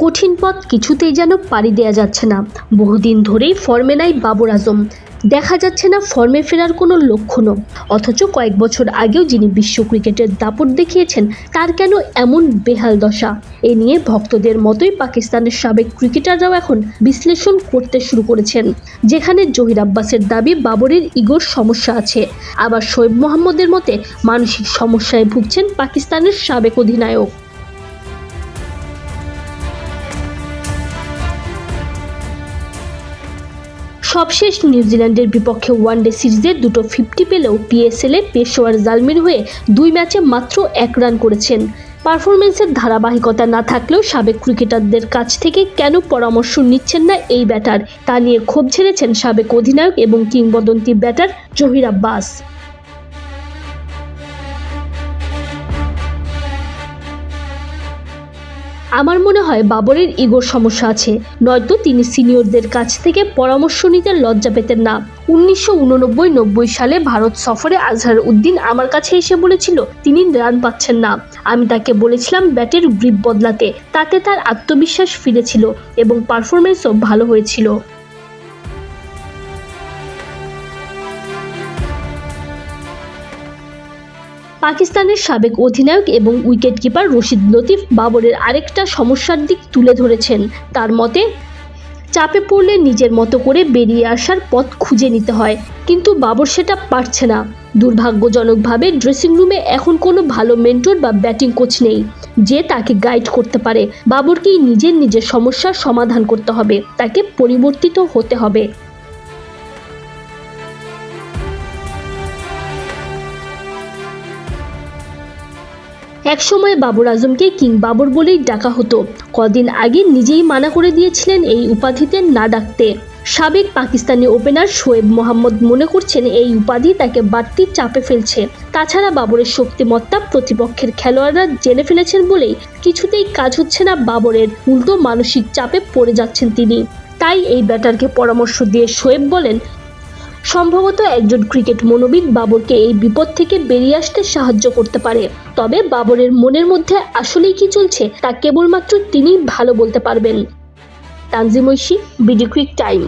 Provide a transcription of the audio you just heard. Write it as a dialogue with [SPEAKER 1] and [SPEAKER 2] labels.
[SPEAKER 1] কঠিন পথ কিছুতেই যেন পাড়ি দেওয়া যাচ্ছে না। বহুদিন ধরেই ফর্মে নাই বাবর আজম। দেখা যাচ্ছে না ফর্মে ফেরার কোনো লক্ষণও। অথচ কয়েক বছর আগেও যিনি বিশ্ব ক্রিকেটের দাপট দেখিয়েছেন, তার কেন এমন বেহাল দশা? এ নিয়ে ভক্তদের মতোই পাকিস্তানের সাবেক ক্রিকেটাররাও এখন বিশ্লেষণ করতে শুরু করেছেন। যেখানে জহির আব্বাসের দাবি, বাবরের ইগোর সমস্যা আছে। আবার শোয়েব মোহাম্মদের মতে, মানসিক সমস্যায় ভুগছেন পাকিস্তানের সাবেক অধিনায়ক। সবশেষ নিউজিল্যান্ডের বিপক্ষে ওয়ানডে সিরিজে দুটো ফিফটি পেলেও পিএসএলে পেশোয়ার জালমির হয়ে দুই ম্যাচে মাত্র এক রান করেছেন। পারফরমেন্সের ধারাবাহিকতা না থাকলেও সাবেক ক্রিকেটারদের কাছ থেকে কেন পরামর্শ নিচ্ছেন না এই ব্যাটার, তা নিয়ে ক্ষোভ ছেড়েছেন সাবেক অধিনায়ক এবং কিংবদন্তি ব্যাটার জহির আব্বাস। আমার মনে হয় বাবরের ইগোর সমস্যা আছে। নয়তো তিনি সিনিয়রদের কাছ থেকে পরামর্শ নিতে লজ্জা পেতেন না। উনিশশো উননব্বই নব্বই সালে ভারত সফরে আজহার উদ্দিন আমার কাছে এসে বলেছিল, তিনি রান পাচ্ছেন না। আমি তাকে বলেছিলাম ব্যাটের গ্রিপ বদলাতে। তাতে তার আত্মবিশ্বাস ফিরেছিল এবং পারফরমেন্সও ভালো হয়েছিল। পাকিস্তানের সাবেক অধিনায়ক এবং উইকেট কিপার রশিদ লতিফ বাবরের আরেকটা সমস্যার দিক তুলে ধরেছেন। তার মতে, চাপে পড়লে নিজের মতো করে বেরিয়ে আসার পথ খুঁজে নিতে হয়, কিন্তু বাবর সেটা পারছে না। দুর্ভাগ্যজনকভাবে ড্রেসিং রুমে এখন কোনো ভালো মেন্টর বা ব্যাটিং কোচ নেই, যে তাকে গাইড করতে পারে। বাবরকেই নিজের নিজের সমস্যার সমাধান করতে হবে, তাকে পরিবর্তিত হতে হবে। একসময় বাবর আজমকে কিং বাবর বলেই ডাকা হতো। কদিন আগে নিজেই মানা করে দিয়েছিলেন এই উপাধিতে না ডাকতে। সাবেক পাকিস্তানি ওপেনার শোয়েব মোহাম্মদ মনে করছেন এই উপাধি তাকে বাড়তি চাপে ফেলছে। তাছাড়া বাবরের শক্তিমত্তা প্রতিপক্ষের খেলোয়াড়রা জেনে ফেলেছেন বলেই কিছুতেই কাজ হচ্ছে না বাবরের, উল্টো মানসিক চাপে পড়ে যাচ্ছেন তিনি। তাই এই ব্যাটারকে পরামর্শ দিয়ে শোয়েব বলেন সম্ভবত একজন ক্রিকেট মনোবিদ বাবরকে এই বিপদ থেকে বেরিয়ে আসতে সাহায্য করতে পারে। তবে বাবরের মনের মধ্যে আসলেই কি চলছে তা কেবলমাত্র তিনি ভালো বলতে পারবেন। Tanzim Oishi, BD cric time.